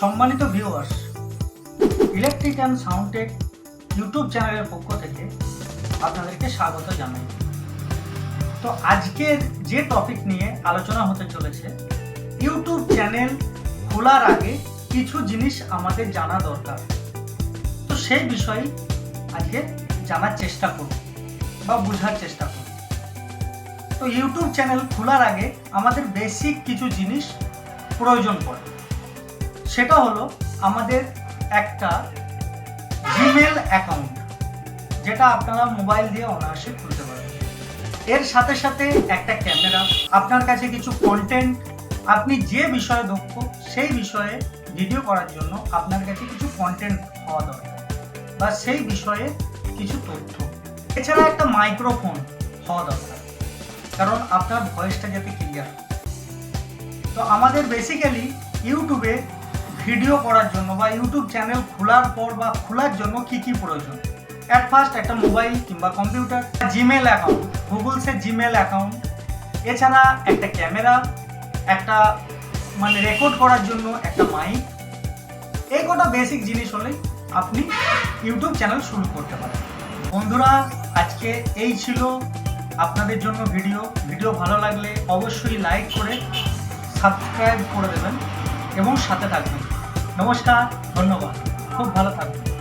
সম্মানিত viewers electric and sound tech YouTube চ্যানেলের পক্ষ থেকে আপনাদেরকে স্বাগত জানাই। তো আজকের যে টপিক নিয়ে আলোচনা হতে চলেছে ইউটিউব চ্যানেল খোলার আগে কিছু জিনিস আমাদের জানা দরকার। তো সেই বিষয়ে আজকে জানার চেষ্টা করব বা বোঝার চেষ্টা করব। তো ইউটিউব চ্যানেল খোলার আগে আমাদের বেসিক কিছু জিনিস প্রয়োজন পড়ে। সেটা হলো আমাদের একটা জিমেল অ্যাকাউন্ট যেটা আপনারা মোবাইল দিয়ে অনায়াসে খুলতে পারবেন। এর সাথে সাথে একটা ক্যামেরা আপনার কাছে কিছু কন্টেন্ট আপনি যে বিষয়ে দক্ষ, সেই বিষয়ে ভিডিও করার জন্য আপনার কাছে কিছু কন্টেন্ট হওয়া দরকার। বা সেই বিষয়ে কিছু তথ্য। এছাড়া একটা মাইক্রোফোন হওয়া দরকার, কারণ আপনার ভয়েসটা যাতে ক্লিয়ার তো আমাদের বেসিক্যালি ইউটিউবে ভিডিও করার জন্য বা ইউটিউব চ্যানেল খোলার পর বা খোলার জন্য কি কি প্রয়োজন? অ্যাট ফার্স্ট একটা মোবাইল কিংবা কম্পিউটার জিমেল অ্যাকাউন্ট গুগলসের জিমেল অ্যাকাউন্ট এছাড়া একটা ক্যামেরা একটা মানে রেকর্ড করার জন্য একটা মাইক এই কটা বেসিক জিনিস হলে আপনি ইউটিউব চ্যানেল শুরু করতে পারেন। বন্ধুরা, আজকে এই ছিল আপনাদের জন্য ভিডিও ভিডিও ভালো লাগলে অবশ্যই লাইক করে সাবস্ক্রাইব করে দেবেন এবং সাথে থাকবেন। নমস্কার ধন্যবাদ। খুব ভালো থাকবেন।